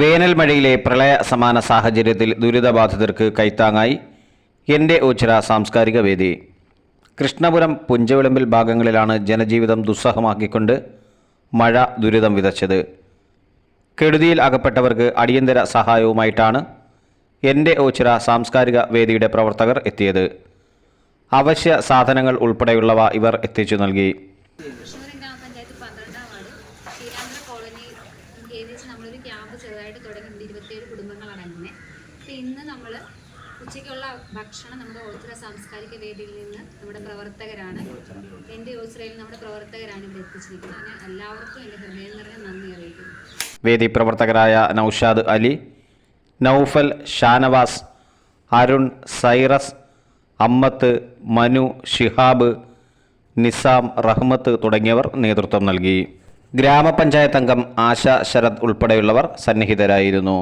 വേനൽ മഴയിലെ പ്രളയ സമാന സാഹചര്യത്തിൽ ദുരിതബാധിതർക്ക് കൈത്താങ്ങായി എന്റെ ഓച്ചിറ സാംസ്കാരിക വേദി. കൃഷ്ണപുരം പുഞ്ചവിളമ്പിൽ ഭാഗങ്ങളിലാണ് ജനജീവിതം ദുസ്സഹമാക്കിക്കൊണ്ട് മഴ ദുരിതം വിതച്ചത്. കെടുതിയിൽ അകപ്പെട്ടവർക്ക് അടിയന്തര സഹായവുമായിട്ടാണ് എന്റെ ഓച്ചിറ സാംസ്കാരിക വേദിയുടെ പ്രവർത്തകർ എത്തിയത്. അവശ്യ സാധനങ്ങൾ ഉൾപ്പെടെയുള്ളവ ഇവർ എത്തിച്ചു നൽകി. കേന്ദ്രീകരിച്ച് നമ്മളൊരു ക്യാമ്പ് ചെറുതായിട്ട് തുടങ്ങിയിട്ടുണ്ട്. ഇരുപത്തിയേഴ് കുടുംബങ്ങളാണ് അങ്ങനെ. അപ്പം ഇന്ന് നമ്മൾ ഉച്ചയ്ക്കുള്ള ഭക്ഷണം നമ്മുടെ ഓച്ചിറ സാംസ്കാരിക വേദിയിൽ നിന്ന് നമ്മുടെ പ്രവർത്തകരാണ്. എന്റെ ഓസ്ട്രേലിയയിൽ നമ്മുടെ പ്രവർത്തകരാണ് ഇവിടെ എത്തിച്ചിരിക്കുന്നത്. അങ്ങനെ എല്ലാവർക്കും എന്റെ ഹൃദയം നിറഞ്ഞ നന്ദി അറിയിക്കുന്നു. വേദി പ്രവർത്തകരായ നൌഷാദ് അലി നൌഫൽ ഷാനവാസ് അരുൺ സൈറസ് അമ്മത്ത് മനു ഷിഹാബ് നിസാം റഹ്മത്ത് തുടങ്ങിയവർ നേതൃത്വം നൽകി. ഗ്രാമപഞ്ചായത്ത് അംഗം ആശ ശരത് ഉൾപ്പെടെയുള്ളവർ സന്നിഹിതരായിരുന്നു.